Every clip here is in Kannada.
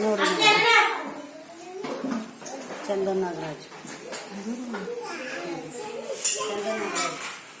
ನೋಡ್ರಿ ಚಂದನ್ ನಾಗರಾಜ್ ಚಂದನ್ ನಾಗರಾಜ್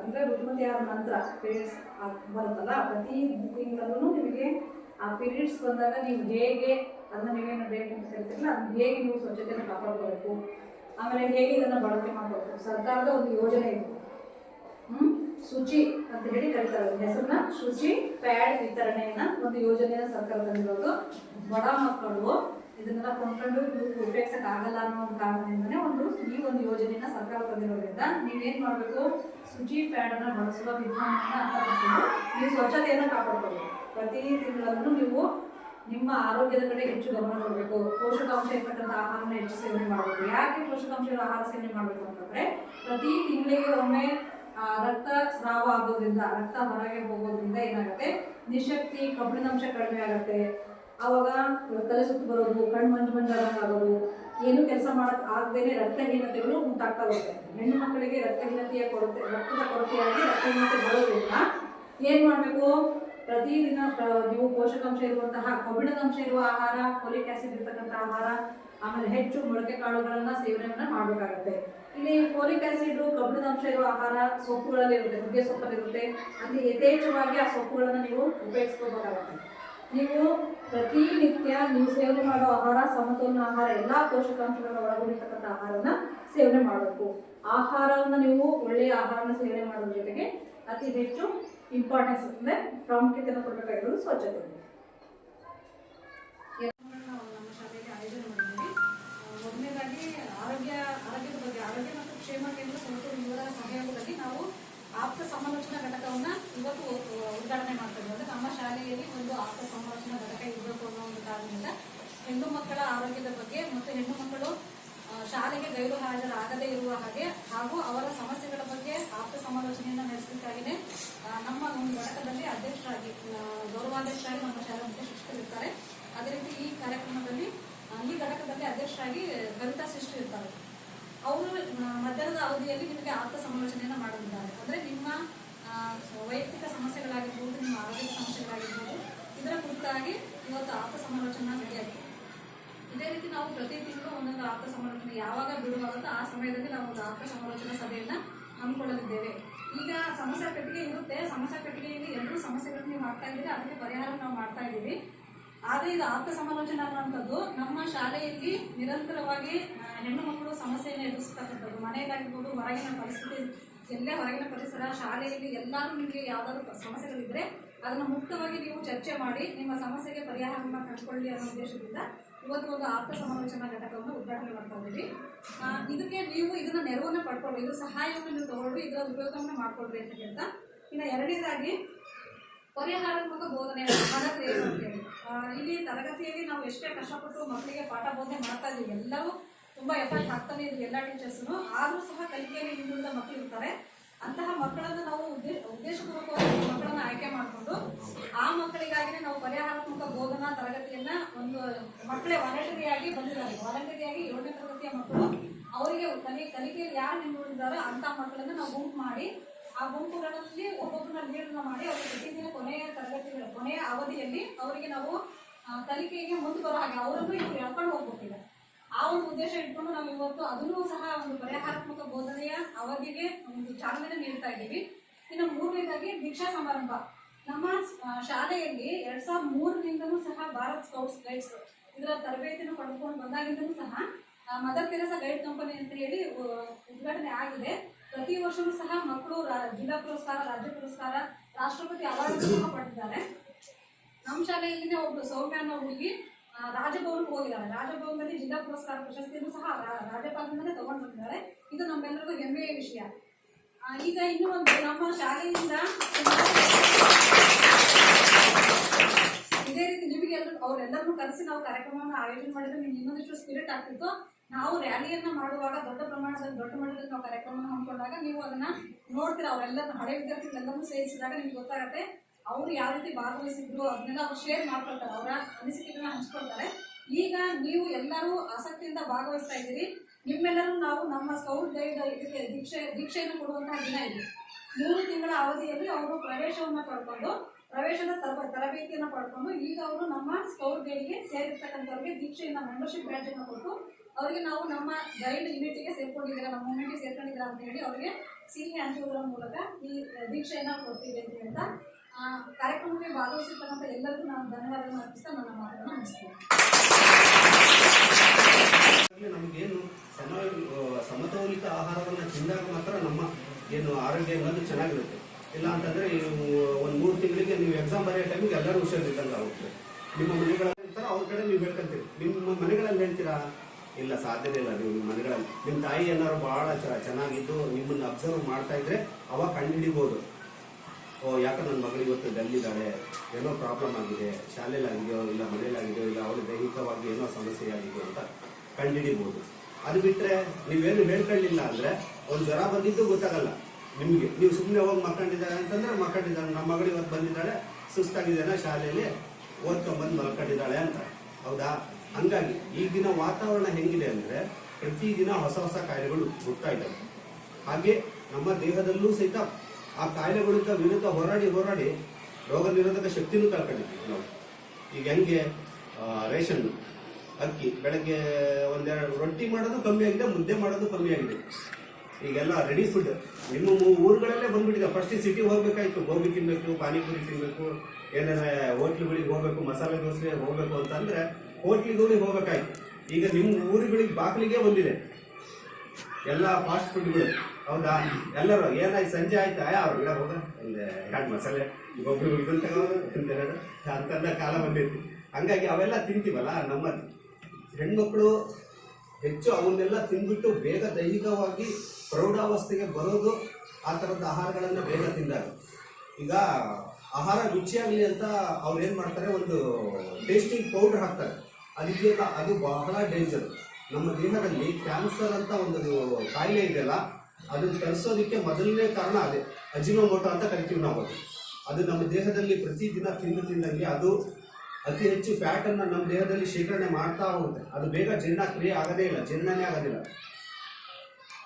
ಅಂದ್ರೆ ಆದ ನಂತರ ಪೀರಿಯಡ್ಸ್ ಬರುತ್ತಲ್ಲ, ಪ್ರತಿ ತಿಂಗಳಲ್ಲೂ ನಿಮಗೆ ಆ ಪೀರಿಯಡ್ಸ್ ಬಂದಾಗ ನೀವು ಹೇಗೆ ಅದನ್ನ ನೀವೇನು ಬೇಕು ಅಂತ ಹೇಳ್ತಿರಲ್ಲ ಅದನ್ನ ಹೇಗೆ ನೀವು ಸ್ವಚ್ಛತೆಯನ್ನು ಕಾಪಾಡ್ಕೋಬೇಕು, ಆಮೇಲೆ ಹೇಗೆ ಇದನ್ನು ಬಳಕೆ ಮಾಡಬೇಕು ಸರ್ಕಾರದ ಒಂದು ಯೋಜನೆ ಇದೆ. ಹ್ಮ್? ಶುಚಿ ಅಂತ ಹೇಳಿ ಕರೀತಾರೆ. ಹೆಸರನ್ನ ಶುಚಿ ಪ್ಯಾಡ್ ವಿತರಣೆಯನ್ನ ಒಂದು ಯೋಜನೆಯ ಸರ್ಕಾರದಲ್ಲಿರೋದು ಬಡ ಮಕ್ಕಳು ಇದನ್ನೆಲ್ಲ ಕೊಂಡ್ಕೊಂಡು ಉಪಯೋಗಿಸಕ್ ಆಗಲ್ಲ ಅನ್ನೋ ಒಂದು ಕಾರಣದಿಂದನೇ ಒಂದು ಈ ಒಂದು ಯೋಜನೆಯನ್ನ ಸರ್ಕಾರ ತಂದಿರೋದ್ರಿಂದ ನೀವೇನ್ ಮಾಡ್ಬೇಕು? ಶುಚಿ ಪ್ಯಾಡ್ ಅನ್ನ ಬಳಸುವ ವಿಧಾನವನ್ನ ಅರ್ಥಕೊಂಡು ನೀವು ಸ್ವಚ್ಛತೆಯನ್ನ ಕಾಪಾಡ್ಕೋಬೇಕು ಪ್ರತಿ ತಿಂಗಳಲ್ಲೂ ನೀವು ನಿಮ್ಮ ಆರೋಗ್ಯದ ಕಡೆ ಹೆಚ್ಚು ಗಮನ ಕೊಡಬೇಕು. ಪೋಷಕಾಂಶ ಇರ್ತಕ್ಕಂಥ ಆಹಾರನ ಹೆಚ್ಚು ಸೇವನೆ ಮಾಡಬೇಕು. ಯಾಕೆ ಪೋಷಕಾಂಶ ಆಹಾರ ಸೇವನೆ ಮಾಡಬೇಕು ಅಂತಂದ್ರೆ ಪ್ರತಿ ತಿಂಗಳಿಗೆ ಒಮ್ಮೆ ರಕ್ತ ಸ್ರಾವ ಆಗೋದ್ರಿಂದ, ರಕ್ತ ಹೊರಗೆ ಹೋಗೋದ್ರಿಂದ ಏನಾಗುತ್ತೆ? ನಿಶಕ್ತಿ, ಕಬ್ಬಿಣಾಂಶ ಕಡಿಮೆ ಆಗುತ್ತೆ. ಆವಾಗ ತಲೆ ಸುತ್ತು ಬರೋದು, ಕಣ್ಣು ಮಂಜು ಮಂಜಾದಂಗೆ ಏನು ಕೆಲಸ ಮಾಡಕ್ ಆಗದೇನೆ ರಕ್ತಹೀನತೆಗಳು ಉಂಟಾಗ್ತಾ ಹೋಗುತ್ತೆ. ಹೆಣ್ಣು ಮಕ್ಕಳಿಗೆ ರಕ್ತಹೀನತೆಯ ಕೊರತೆ, ರಕ್ತದ ಕೊರತೆಯಾಗಿ ರಕ್ತಹೀನತೆ ಬರೋದ್ರಿಂದ ಏನ್ ಮಾಡಬೇಕು? ಪ್ರತಿದಿನ ಪ್ರ- ನೀವು ಪೋಷಕಾಂಶ ಇರುವಂತಹ ಕಬ್ಬಿಣದ ಅಂಶ ಇರುವ ಆಹಾರ, ಫೋಲಿಕ್ ಆಸಿಡ್ ಇರ್ತಕ್ಕಂಥ ಆಹಾರ, ಆಮೇಲೆ ಹೆಚ್ಚು ಮೊಳಕೆ ಕಾಳುಗಳನ್ನ ಸೇವನೆಯನ್ನ ಮಾಡಬೇಕಾಗತ್ತೆ. ಇಲ್ಲಿ ಫೋಲಿಕ್ ಆಸಿಡ್, ಕಬ್ಬಿಣದ ಅಂಶ ಇರುವ ಆಹಾರ ಸೊಪ್ಪುಗಳಲ್ಲಿ ಇರುತ್ತೆ, ನುಗ್ಗೆ ಸೊಪ್ಪಲ್ಲಿ ಇರುತ್ತೆ ಅಲ್ಲಿ ಯಥೇಚ್ಛವಾಗಿ ಆ ಸೊಪ್ಪುಗಳನ್ನ ನೀವು ಉಪಯೋಗಿಸ್ಕೋಬೇಕಾಗತ್ತೆ ನೀವು ಪ್ರತಿನಿತ್ಯ ನೀವು ಸೇವನೆ ಮಾಡೋ ಆಹಾರ, ಸಮತೋಲನ ಆಹಾರ, ಎಲ್ಲಾ ಪೋಷಕಾಂಶಗಳನ್ನ ಒಳಗೊಂಡಿರ್ತಕ್ಕಂಥ ಆಹಾರನ ಸೇವನೆ ಮಾಡಬೇಕು. ಆಹಾರವನ್ನು ನೀವು ಒಳ್ಳೆಯ ಆಹಾರನ ಸೇವನೆ ಮಾಡೋದ್ರ ಜೊತೆಗೆ ಅತಿ ಹೆಚ್ಚು ಇಂಪಾರ್ಟೆನ್ಸ್ ಅಂದ್ರೆ ಪ್ರಾಮುಖ್ಯತೆಯನ್ನು ಕೊಡಬೇಕಾಗಿರೋದು ಸ್ವಚ್ಛತೆ. ನಮ್ಮ ಶಾಲೆಯಲ್ಲಿ ಆಯೋಜನೆ ಮಾಡಿದ್ದೀವಿ. ಮೊದಲನೇದಾಗಿ ಆರೋಗ್ಯ, ಆರೋಗ್ಯದ ಬಗ್ಗೆ, ಆರೋಗ್ಯ ಮತ್ತು ಕ್ಷೇಮ ಕೇಂದ್ರ ಸಮತೋಲ ಇವರ ಸಹಯೋಗದಲ್ಲಿ ನಾವು ಆಪ್ತ ಸಮಾಲೋಚನಾ ಘಟಕವನ್ನ ಇವತ್ತು ಉದ್ಘಾಟನೆ ಮಾಡ್ತಾ ಇದ್ದೀವಿ ಅಂದ್ರೆ ನಮ್ಮ ಶಾಲೆಯಲ್ಲಿ ಒಂದು ಆತ್ಮ ಸಂರಕ್ಷಣಾ ಘಟಕ ಇರಬೇಕು ಅನ್ನೋ ಒಂದು ಕಾರಣದಿಂದ ಹೆಣ್ಣು ಮಕ್ಕಳ ಆರೋಗ್ಯದ ಬಗ್ಗೆ ಮತ್ತು ಹೆಣ್ಣು ಮಕ್ಕಳು ಶಾಲೆಗೆ ಗೈರು ಹಾಜರಾಗದೇ ಇರುವ ಹಾಗೆ ಹಾಗೂ ಅವರ ಸಮಸ್ಯೆಗಳ ಬಗ್ಗೆ ಆಪ್ತ ಸಮಾಲೋಚನೆಯನ್ನು ನಡೆಸಬೇಕಾಗಿದೆ ನಮ್ಮ ಒಂದು ಘಟಕದಲ್ಲಿ ಅಧ್ಯಕ್ಷರಾಗಿ ಗೌರವಾಧ್ಯಕ್ಷರಾಗಿ ನಮ್ಮ ಶಾಲೆ ಮುಖ್ಯ ಶಿಕ್ಷಕರಿರ್ತಾರೆ ಅದೇ ರೀತಿ ಈ ಕಾರ್ಯಕ್ರಮದಲ್ಲಿ ಈ ಘಟಕದಲ್ಲಿ ಅಧ್ಯಕ್ಷರಾಗಿ ಕವಿತಾ ಶಿಷ್ಟು ಇರ್ತಾರೆ. ಅವರು ಮಧ್ಯಾಹ್ನದ ಅವಧಿಯಲ್ಲಿ ನಿಮಗೆ ಆಪ್ತ ಸಮಾಲೋಚನೆಯನ್ನು ಮಾಡಲಿದ್ದಾರೆ ಅಂದ್ರೆ ನಿಮ್ಮ ವೈಯಕ್ತಿಕ ಸಮಸ್ಯೆಗಳಾಗಿರ್ಬೋದು, ನಿಮ್ಮ ಆರೋಗ್ಯ ಸಮಸ್ಯೆಗಳಾಗಿರ್ಬೋದು, ಇದರ ಕುರಿತಾಗಿ ಇವತ್ತು ಆಪ್ತ ಸಮಾಲೋಚನಾ ನಡೆಯುತ್ತೆ ಇದೇ ರೀತಿ ನಾವು ಪ್ರತಿ ತಿಂಗಳು ಒಂದೊಂದು ಆಪ್ತ ಸಮಾಲೋಚನೆ ಯಾವಾಗ ಬಿಡುವಾಗುತ್ತೋ ಆ ಸಮಯದಲ್ಲಿ ನಾವು ಒಂದು ಆಪ್ತ ಸಮಾಲೋಚನಾ ಸಭೆಯನ್ನು ಹಮ್ಮಿಕೊಳ್ಳಲಿದ್ದೇವೆ. ಈಗ ಸಮಸ್ಯೆ ಪೆಟ್ಟಿಗೆ ಇರುತ್ತೆ. ಸಮಸ್ಯೆ ಪೆಟ್ಟಿಗೆಯಲ್ಲಿ ಎರಡೂ ಸಮಸ್ಯೆಗಳನ್ನು ನೀವು ಹಾಕ್ತಾ ಇದ್ದೀರಿ. ಅದಕ್ಕೆ ಪರಿಹಾರ ನಾವು ಮಾಡ್ತಾ ಇದ್ದೀವಿ. ಆದರೆ ಇದು ಆಪ್ತ ಸಮಾಲೋಚನೆ ಅನ್ನುವಂಥದ್ದು ನಮ್ಮ ಶಾಲೆಯಲ್ಲಿ ನಿರಂತರವಾಗಿ ಹೆಣ್ಣು ಮಕ್ಕಳು ಸಮಸ್ಯೆಯನ್ನು ಎದುರಿಸ್ತಕ್ಕಂಥದ್ದು ಮನೆಯಲ್ಲಾಗಿರ್ಬೋದು ಹೊರಗಿನ ಪರಿಸ್ಥಿತಿ ಎಲ್ಲೇ ಹೊರಗಿನ ಪರಿಸರ, ಶಾಲೆಯಲ್ಲಿ ಎಲ್ಲರೂ ನಿಮಗೆ ಯಾವ್ದಾದ್ರು ಸಮಸ್ಯೆಗಳಿದ್ರೆ ಅದನ್ನು ಮುಕ್ತವಾಗಿ ನೀವು ಚರ್ಚೆ ಮಾಡಿ, ನಿಮ್ಮ ಸಮಸ್ಯೆಗೆ ಪರಿಹಾರವನ್ನು ಕಂಡುಕೊಳ್ಳಿ ಅನ್ನೋ ಉದ್ದೇಶದಿಂದ ಇವತ್ತು ಒಂದು ಆಪ್ತ ಸಮಾಲೋಚನಾ ಘಟಕವನ್ನು ಉದ್ಘಾಟನೆ ಮಾಡ್ತಾ ಇದ್ದೀವಿ. ಇದಕ್ಕೆ ನೀವು ಇದನ್ನ ನೆರವನ್ನ ಪಡ್ಕೊಳ್ಳಿ ಇದು ಸಹಾಯವನ್ನು ನೀವು ತಗೊಳ್ಳಿ ಇದರ ಉಪಯೋಗವನ್ನು ಮಾಡ್ಕೊಳ್ರಿ ಅಂತ. ಹೇಳ್ತಾ ಇನ್ನು ಎರಡನೇದಾಗಿ ಪರಿಹಾರಾತ್ಮಕ ಬೋಧನೆ ಅಂತೇಳಿ ಇಲ್ಲಿ ತರಗತಿಯಲ್ಲಿ ನಾವು ಎಷ್ಟೇ ಕಷ್ಟಪಟ್ಟು ಮಕ್ಕಳಿಗೆ ಪಾಠ ಬೋಧನೆ ಮಾಡ್ತಾ ಇದ್ದೀವಿ, ಎಲ್ಲರೂ ತುಂಬಾ ಎಫರ್ಟ್ ಹಾಕ್ತಾನೆ ಇದ್ರು ಎಲ್ಲ ಟೀಚರ್ಸ್ನು ಆದ್ರೂ ಸಹ ಕಲಿಕೆಯಲ್ಲಿ ಹಿಂದುಳಿದ ಮಕ್ಕಳು ಇರ್ತಾರೆ. ಅಂತಹ ಮಕ್ಕಳನ್ನು ನಾವು ಉದ್ದೇಶ, ಉದ್ದೇಶಪೂರ್ವಕವಾಗಿ ಮಕ್ಕಳನ್ನ ಆಯ್ಕೆ ಮಾಡಿಕೊಂಡು ಆ ಮಕ್ಕಳಿಗಾಗಿನೇ ನಾವು ಪರಿಹಾರಾತ್ಮಕ ಬೋಧನಾ ತರಗತಿಯನ್ನ ಒಂದು ಮಕ್ಕಳೇ ವಾಲಂಟರಿಯಾಗಿ ಬಂದಿದ್ದಾರೆ. ವಾಲಂಟರಿಯಾಗಿ ಏಳನೇ ತರಗತಿಯ ಮಕ್ಕಳು ಅವರಿಗೆ ಕಲಿ, ಕಲಿಕೆಯಲ್ಲಿ ಯಾರು ಹಿಂದುಳಿದಾರೋ ಅಂತ ಮಕ್ಕಳನ್ನ ನಾವು ಗುಂಪು ಮಾಡಿ, ಆ ಗುಂಪುಗಳಲ್ಲಿ ಒಬ್ಬೊಬ್ಬರನ್ನ ನಿರ್ಣಯ ಮಾಡಿ ಅವರು ಪ್ರತಿದಿನ ಕೊನೆಯ ತರಗತಿಗಳ, ಕೊನೆಯ ಅವಧಿಯಲ್ಲಿ ಅವರಿಗೆ ನಾವು ಕಲಿಕೆಗೆ ಮುಂದೆ ಬರೋ ಹಾಗೆ ಅವರನ್ನು ಇವರು ಎಳ್ಕೊಂಡು ಆ ಒಂದು ಉದ್ದೇಶ ಇಟ್ಕೊಂಡು ನಾವು ಇವತ್ತು ಅದನ್ನು ಸಹ ಒಂದು ಪರಿಹಾರಾತ್ಮಕ ಬೋಧನೆಯ ಅವಧಿಗೆ ಒಂದು ಚಾಲನೆ ನೀಡ್ತಾ ಇದ್ದೀವಿ. ಇನ್ನು ಮೂರನೇದಾಗಿ ದೀಕ್ಷಾ ಸಮಾರಂಭ. ನಮ್ಮ ಶಾಲೆಯಲ್ಲಿ ಎರಡ್ ಸಾವಿರದ ಮೂರರಿಂದನೂ ಸಹ ಭಾರತ್ ಸ್ಕೌಟ್ಸ್ ಗೈಡ್ಸ್ ಇದರ ತರಬೇತಿಯನ್ನು ಪಡೆದುಕೊಂಡು ಬಂದಾಗಿಂದಲೂ ಸಹ ಮದರ್ ತೆರೆಸಾ ಗೈಡ್ ಕಂಪನಿ ಅಂತ ಹೇಳಿ ಉದ್ಘಾಟನೆ ಆಗಿದೆ. ಪ್ರತಿ ವರ್ಷವೂ ಸಹ ಮಕ್ಕಳು ಜಿಲ್ಲಾ ಪುರಸ್ಕಾರ, ರಾಜ್ಯ ಪುರಸ್ಕಾರ, ರಾಷ್ಟ್ರಪತಿ ಅವಾರ್ಡ್ ಸಹ ಪಡೆದಿದ್ದಾರೆ. ನಮ್ಮ ಶಾಲೆಯಲ್ಲಿನೇ ಒಬ್ಬ ಸೌಮ್ಯ ಅನ್ನೋ ಹುಡುಗಿ ರಾಜಭವನಕ್ಕೆ ಹೋಗಿದ್ದಾರೆ. ರಾಜಭವನದಲ್ಲಿ ಜಿಲ್ಲಾ ಪುರಸ್ಕಾರ ಪ್ರಶಸ್ತಿಯನ್ನು ಸಹ ರಾಜ್ಯಪಾಲರಿಂದಲೇ ತಗೊಂಡು ಬಂದಿದ್ದಾರೆ ಇದು ನಮ್ಮೆಲ್ಲರಿಗೂ ಹೆಮ್ಮೆಯ ವಿಷಯ. ಈಗ ಇನ್ನೂ ಒಂದು ನಮ್ಮ ಶಾಲೆಯಿಂದ ಇದೇ ರೀತಿ ನಿಮಗೆ ಎಲ್ಲರೂ ಅವರೆಲ್ಲರನ್ನೂ ಕರೆಸಿ ನಾವು ಕಾರ್ಯಕ್ರಮವನ್ನು ಆಯೋಜನೆ ಮಾಡಿದ್ರೆ ನಿಮ್ಗೆ ಇನ್ನೊಂದಿಷ್ಟು ಸ್ಪಿರಿಟ್ ಆಗ್ತಿತ್ತು. ನಾವು ರ್ಯಾಲಿಯನ್ನ ಮಾಡುವಾಗ ದೊಡ್ಡ ಪ್ರಮಾಣದಲ್ಲಿ ದೊಡ್ಡ ಮಟ್ಟದಲ್ಲಿ ನಾವು ಕಾರ್ಯಕ್ರಮವನ್ನು ಹಮ್ಮಿಕೊಂಡಾಗ ನೀವು ಅದನ್ನ ನೋಡ್ತೀರಾ? ಅವರೆಲ್ಲರನ್ನ ಹಳೆ ವಿದ್ಯಾರ್ಥಿಗಳೆಲ್ಲರೂ ಸೇರಿಸಿದಾಗ ನಿಮ್ಗೆ ಗೊತ್ತಾಗುತ್ತೆ. ಅವರು ಯಾವ ರೀತಿ ಭಾಗವಹಿಸಿದ್ರು ಅದನ್ನೆಲ್ಲ ಅವ್ರು ಶೇರ್ ಮಾಡ್ಕೊಳ್ತಾರೆ, ಅವರ ಅನಿಸಿಕೆಗಳನ್ನ ಹಂಚ್ಕೊಳ್ತಾರೆ. ಈಗ ನೀವು ಎಲ್ಲರೂ ಆಸಕ್ತಿಯಿಂದ ಭಾಗವಹಿಸ್ತಾ ಇದ್ದೀರಿ. ನಿಮ್ಮೆಲ್ಲರೂ ನಾವು ನಮ್ಮ ಸ್ಕೌಟ್ ಗೈಡ್ ಇದಕ್ಕೆ ದೀಕ್ಷೆ, ದೀಕ್ಷೆಯನ್ನು ಕೊಡುವಂತಹ ದಿನ ಇದೆ. ಮೂರು ತಿಂಗಳ ಅವಧಿಯಲ್ಲಿ ಅವರು ಪ್ರವೇಶವನ್ನು ಪಡ್ಕೊಂಡು, ಪ್ರವೇಶದ ತರ ತರಬೇತಿಯನ್ನು ಪಡ್ಕೊಂಡು ಈಗ ಅವರು ನಮ್ಮ ಸ್ಕೌಟ್ ಗೈಡ್ಗೆ ಸೇರಿರ್ತಕ್ಕಂಥವ್ರಿಗೆ ದೀಕ್ಷೆಯಿಂದ ಮೆಂಬರ್ಶಿಪ್ ಬ್ಯಾಡ್ಜ್ ಅನ್ನು ಕೊಟ್ಟು ಅವರಿಗೆ ನಾವು ನಮ್ಮ ಗೈಡ್ ಯೂನಿಟ್ಗೆ ಸೇರ್ಕೊಂಡಿದ್ದೀರಾ, ನಮ್ಮ ಮೂಮೆಂಟ್ಗೆ ಸೇರ್ಕೊಂಡಿದ್ದೀರಾ ಅಂತ ಹೇಳಿ ಅವರಿಗೆ ಸಿಹಿ ಹಂಚುವುದರ ಮೂಲಕ ಈ ದೀಕ್ಷೆಯನ್ನು ಕೊಡ್ತೀವಿ ಅಂತ ಹೇಳ್ತಾ ಕಾರ್ಯಕ್ರಮಕ್ಕೆ ಭಾಗವಹಿಸಿರ್ತಕ್ಕಂಥ ಎಲ್ಲರಿಗೂ ನಾನು ಧನ್ಯವಾದಗಳನ್ನು ನನ್ನ ಮಾತನ್ನು ಮುಗಿಸ್ತೇನೆ. ಸಮತೋಲಿತ ಆಹಾರವನ್ನು ತಿಂದಾಗ ಮಾತ್ರ ನಮ್ಮ ಏನು ಆರೋಗ್ಯ ಅನ್ನೋದು ಚೆನ್ನಾಗಿರುತ್ತೆ. ಇಲ್ಲ ಅಂತಂದ್ರೆ ಒಂದು ಮೂರು ತಿಂಗಳಿಗೆ ನೀವು ಎಕ್ಸಾಮ್ ಬರೆಯೋ ಟೈಮಿಗೆ ಎಲ್ಲರೂ ಹುಷಾರಿದ್ದಂಗೆ ಆಗುತ್ತೆ. ನಿಮ್ಮ ಮನೆಗಳಲ್ಲಿ ಅವ್ರ ಕಡೆ ನೀವು ಹೇಳ್ಕೊಂತೀರಿ ನಿಮ್ಮ ಮನೆಗಳಲ್ಲಿ ಹೇಳ್ತೀರಾ? ಇಲ್ಲ, ಸಾಧ್ಯನೇ ಇಲ್ಲ, ನೀವು ನಿಮ್ಮ ಮನೆಗಳಲ್ಲಿ. ನಿಮ್ಮ ತಾಯಿ ಏನಾದ್ರು ಚ- ಚೆನ್ನಾಗಿದ್ದು, ನಿಮ್ಮನ್ನು ಅಬ್ಸರ್ವ್ ಮಾಡ್ತಾ ಇದ್ರೆ ಅವಾಗ ಕಂಡುಹಿಡಿಬೋದು ಓ ಯಾಕೆ ನನ್ನ ಮಗಳು ಇವತ್ತು ಡಲ್ಲಿದ್ದಾಳೆ ಏನೋ ಪ್ರಾಬ್ಲಮ್ ಆಗಿದೆ, ಶಾಲೆಯಲ್ಲಾಗಿದೆಯೋ ಇಲ್ಲ ಮನೆಯಲ್ಲಾಗಿದೆಯೋ ಇಲ್ಲ ಅವಳು ದೈಹಿಕವಾಗಿ ಏನೋ ಸಮಸ್ಯೆ ಆಗಿದೆಯೋ ಅಂತ ಕಂಡುಹಿಡಿಬೋದು. ಅದು ಬಿಟ್ಟರೆ ನೀವೇನು ಹೇಳ್ಕೊಳ್ಳಿಲ್ಲ ಅಂದರೆ ಅವ್ನು ಜ್ವರ ಬಂದಿದ್ದು ಗೊತ್ತಾಗಲ್ಲ. ನಿಮಗೆ, ನೀವು ಸುಮ್ಮನೆ ಹೋಗಿ ಮಕ್ಕಂಡಿದ್ದಾರೆ ಅಂತಂದ್ರೆ ಮಕ್ಕಂಡಿದ್ದಾಳೆ ನಮ್ಮ ಮಗಳು ಇವತ್ತು ಬಂದಿದ್ದಾಳೆ ಸುಸ್ತಾಗಿದ್ದಾನೆ ಶಾಲೆಯಲ್ಲಿ ಓದ್ಕೊಂಬಂದು ಮಲ್ಕೊಂಡಿದ್ದಾಳೆ ಅಂತ. ಹೌದಾ? ಹಂಗಾಗಿ ಈಗಿನ ವಾತಾವರಣ ಹೆಂಗಿದೆ ಅಂದರೆ ಪ್ರತಿದಿನ ಹೊಸ ಹೊಸ ಕಾಯಿಲೆಗಳು ಹುಡ್ತಾ ಇದ್ದಾವೆ. ಹಾಗೆ ನಮ್ಮ ದೇಹದಲ್ಲೂ ಸಹಿತ ಆ ಕಾಯಿಲೆಗಳಿಂದ ವಿರುದ್ಧ ಹೋರಾಡಿ ಹೋರಾಡಿ ರೋಗ ನಿರೋಧಕ ಶಕ್ತಿನೂ ಕಳ್ಕೊಂಡಿದ್ವಿ ನಾವು. ಈಗ ಹೆಂಗೆ ರೇಷನ್ ಅಕ್ಕಿ ಬೆಳಗ್ಗೆ ಒಂದೆರಡು ರೊಟ್ಟಿ ಮಾಡೋದು ಕಮ್ಮಿ ಆಗಿದೆ, ಮುದ್ದೆ ಮಾಡೋದು ಕಮ್ಮಿ ಆಗಿದೆ. ಈಗೆಲ್ಲ ರೆಡಿ ಫುಡ್ ನಿಮ್ಮ ಊರುಗಳಲ್ಲೇ ಬಂದ್ಬಿಟ್ಟಿದೆ. ಫಸ್ಟ್ ಸಿಟಿ ಹೋಗ್ಬೇಕಾಯ್ತು. ಗೋಬಿ ತಿನ್ಬೇಕು, ಪಾನಿಪುರಿ ತಿನ್ಬೇಕು ಏನಾರ ಹೋಟ್ಲುಗಳಿಗೆ ಹೋಗ್ಬೇಕು, ಮಸಾಲೆ ದೋಸೆ ಹೋಗ್ಬೇಕು ಅಂತಂದ್ರೆ ಹೋಟ್ಲುಗಳಿಗೆ ಹೋಗ್ಬೇಕಾಯ್ತು. ಈಗ ನಿಮ್ಮ ಊರುಗಳಿಗೆ ಬಾಗಿಲಿಗೆ ಬಂದಿದೆ. ಎಲ್ಲ ಫಾಸ್ಟ್ ಫುಡ್ಗಳು ಹೌದಾ? ಎಲ್ಲರೂ, ಏನಾಯ್ತು? ಸಂಜೆ ಆಯ್ತಾ? ಅವ್ರು ಗಿಡ ಒಂದು ಎರಡು ಮಸಾಲೆ ಒಬ್ಬರು ಇದನ್ನ ತಗೋದು ಕಾಲ ಬಂದಿತ್ತು. ಹಂಗಾಗಿ ಅವೆಲ್ಲ ತಿಂತೀವಲ್ಲ ನಮ್ಮ ಹೆಣ್ಮಕ್ಳು ಹೆಚ್ಚು ಅವನ್ನೆಲ್ಲ ತಿಂದ್ಬಿಟ್ಟು ಬೇಗ ದೈಹಿಕವಾಗಿ ಪ್ರೌಢಾವಸ್ಥೆಗೆ ಬರೋದು ಆ ಥರದ ಆಹಾರಗಳನ್ನು ಬೇಗ ತಿಂದಾಗ. ಈಗ ಆಹಾರ ರುಚಿಯಾಗಲಿ ಅಂತ ಅವ್ರು ಏನು ಮಾಡ್ತಾರೆ? ಒಂದು ಟೇಸ್ಟಿಂಗ್ ಪೌಡ್ರ್ ಹಾಕ್ತಾರೆ. ಅದಕ್ಕೆಲ್ಲ ಅದು ಬಹಳ ಡೇಂಜರ್ ನಮ್ಮ ದೇಹದಲ್ಲಿ ಕ್ಯಾನ್ಸರ್ ಅಂತ ಒಂದು ಕಾಯಿಲೆ ಇದೆಯಲ್ಲ ಅದನ್ನು ಕಲಿಸೋದಕ್ಕೆ ಮೊದಲನೇ ಕಾರಣ ಅದೇ. ಅಜಿನೋಮೋಟೋ ಅಂತ ಕರಿತೀವಿ ನಾವು ಅದು. ಅದು ನಮ್ಮ ದೇಹದಲ್ಲಿ ಪ್ರತಿದಿನ ತಿಂದು ತಿಂದಂಗೆ ಅದು ಅತಿ ಹೆಚ್ಚು ಫ್ಯಾಟನ್ನು ನಮ್ಮ ದೇಹದಲ್ಲಿ ಶೇಖರಣೆ ಮಾಡ್ತಾ ಹೋಗುತ್ತೆ. ಅದು ಬೇಗ ಜೀರ್ಣ ಕ್ರಿಯೆ ಆಗದೇ ಇಲ್ಲ, ಜೀರ್ಣನೇ ಆಗೋದಿಲ್ಲ.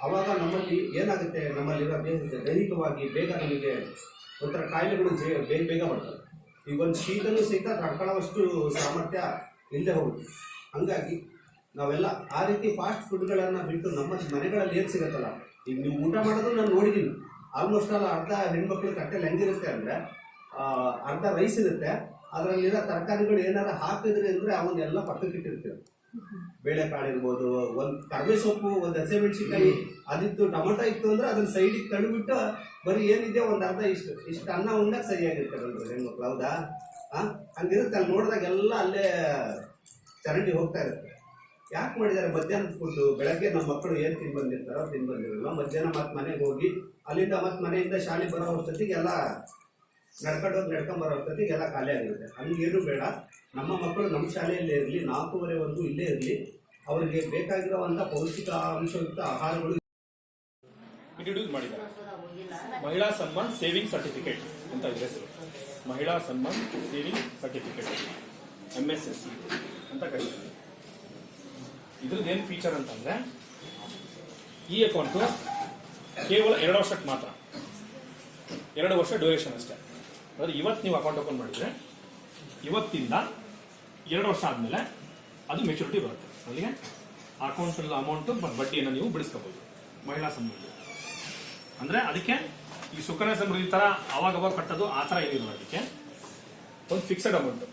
ಅವಾಗ ನಮ್ಮಲ್ಲಿ ಏನಾಗುತ್ತೆ? ನಮ್ಮಲ್ಲಿರೋ ದೇಹಕ್ಕೆ ದೈಹಿಕವಾಗಿ ಬೇಗ ನಮಗೆ ಒಂಥರ ಕಾಯಿಲೆಗಳು ಜೇ ಬೇಗ ಬೇಗ ಬರ್ತವೆ. ಈಗ ಒಂದು ಶೀತನೂ ಸಹಿತ ತಡ್ಕೊಳ್ಳೋವಷ್ಟು ಸಾಮರ್ಥ್ಯ ಇಲ್ಲದೆ ಹೋಗುತ್ತೆ. ಹಂಗಾಗಿ ನಾವೆಲ್ಲ ಆ ರೀತಿ ಫಾಸ್ಟ್ ಫುಡ್ಗಳನ್ನು ಬಿಟ್ಟು ನಮ್ಮ ಮನೆಗಳಲ್ಲಿ ಏನು ಸಿಗುತ್ತಲ್ಲ ಈಗ ನೀವು ಊಟ ಮಾಡೋದು ನಾನು ನೋಡಿದ್ದೀನಿ ಆಲ್ಮೋಸ್ಟ್ ಆಲ್ ಅರ್ಧ ಹೆಣ್ಮಕ್ಳು ತಟ್ಟೆಲಿ ಹೆಂಗಿರುತ್ತೆ ಅಂದರೆ ಅರ್ಧ ರೈಸ್ ಇರುತ್ತೆ. ಅದರಲ್ಲಿರೋ ತರಕಾರಿಗಳು ಏನಾರ ಹಾಕಿದ್ರೆ ಅಂದರೆ ಅವನ್ನೆಲ್ಲ ಪಕ್ಕಕ್ಕೆ ಇಟ್ಟಿರ್ತೀವಿ. ಬೇಳೆಕಾಳು ಇರ್ಬೋದು, ಒಂದು ಕರ್ಬೆ ಸೊಪ್ಪು, ಒಂದು ಹಸಿಮೆಣಸಿನ್ಕಾಯಿ ಅದಿತ್ತು ಟೊಮೊಟೊ ಇತ್ತು ಅಂದರೆ ಅದನ್ನ ಸೈಡಿಗೆ ತಳ್ಳಿಬಿಟ್ಟು ಬರೀ ಏನಿದೆ ಒಂದು ಅರ್ಧ ಇಷ್ಟು ಇಷ್ಟು ಅನ್ನ ಉಣ್ಣಕ್ಕೆ ಸರಿಯಾಗಿರ್ತಾರೆ ಒಂದು ಹೆಣ್ಮಕ್ಳು, ಹೌದಾ? ಹಾಂ ಹಂಗಿರುತ್ತೆ, ಅಲ್ಲಿ ನೋಡಿದಾಗ ಎಲ್ಲ ಅಲ್ಲೇ ಚರಂಡಿ ಹೋಗ್ತಾ ಇರುತ್ತೆ. ಯಾಕೆ ಮಾಡಿದ್ದಾರೆ? ಮಧ್ಯಾಹ್ನದ ಫುಡ್ಡು ಬೆಳಗ್ಗೆ ನಮ್ಮ ಮಕ್ಕಳು ಏನು ತಿಂದು ಬಂದಿರ್ತಾರೋ ತಿಂದು ಬಂದಿರಲ್ಲ. ಮಧ್ಯಾಹ್ನ ಮತ್ತೆ ಮನೆಗೆ ಹೋಗಿ, ಅಲ್ಲಿಂದ ಮತ್ತೆ ಮನೆಯಿಂದ ಶಾಲೆ ಬರೋ ಅಷ್ಟೊತ್ತಿಗೆಲ್ಲ ನಡ್ಕೊಂಡು ಹೋಗಿ ನಡ್ಕೊಂಡ್ ಬರೋ ಅಷ್ಟೊತ್ತಿಗೆ ಎಲ್ಲ ಖಾಲಿ ಆಗಿರುತ್ತೆ. ಹಂಗೇನು ಬೇಡ. ನಮ್ಮ ಮಕ್ಕಳು ನಮ್ಮ ಶಾಲೆಯಲ್ಲೇ ಇರಲಿ ನಾಲ್ಕೂವರೆವರೆಗೂ ಇಲ್ಲೇ ಇರಲಿ. ಅವರಿಗೆ ಬೇಕಾಗಿರುವಂಥ ಪೌಷ್ಟಿಕಾಂಶಯುಕ್ತ ಆಹಾರಗಳು ಇಂಟ್ರೊಡ್ಯೂಸ್ ಮಾಡಿದ್ದಾರೆ. ಮಹಿಳಾ ಸನ್ಮಾನ್ ಸೇವಿಂಗ್ ಸರ್ಟಿಫಿಕೇಟ್ ಅಂತ ಇದ್ರ ಹೆಸರು Mahila Samman saving certificate M S S C ಅಂತ ಕರೀತಾರೆ. ಇದ್ರದ್ದು ಏನು ಫೀಚರ್ ಅಂತಂದ್ರೆ ಈ ಅಕೌಂಟು ಕೇವಲ ಎರಡು ವರ್ಷಕ್ಕೆ ಮಾತ್ರ. ಎರಡು ವರ್ಷ ಡ್ಯೂರೇಷನ್ ಅಷ್ಟೇ. ಅಂದ್ರೆ ಇವತ್ತು ನೀವು ಅಕೌಂಟ್ ಓಪನ್ ಮಾಡಿದ್ರೆ ಇವತ್ತಿಂದ ಎರಡು ವರ್ಷ ಆದಮೇಲೆ ಅದು ಮೆಚುರಿಟಿ ಬರುತ್ತೆ. ಅಲ್ಲಿಗೆ ಅಕೌಂಟ್ ಅಮೌಂಟು ಬಡ್ಡಿಯನ್ನು ನೀವು ಬಿಡಿಸ್ಕೋಬಹುದು ಮಹಿಳಾ ಸಮೃದ್ಧಿ ಅಂದ್ರೆ ಅದಕ್ಕೆ ಈ ಸುಕನ್ಯಾ ಸಮೃದ್ಧಿ ತರ ಅವಾಗ ಅವಾಗ ಕಟ್ಟೋದು ಆ ತರ ಏನಿಲ್ಲ ಅದಕ್ಕೆ. ಒಂದು ಫಿಕ್ಸೆಡ್ ಅಮೌಂಟ್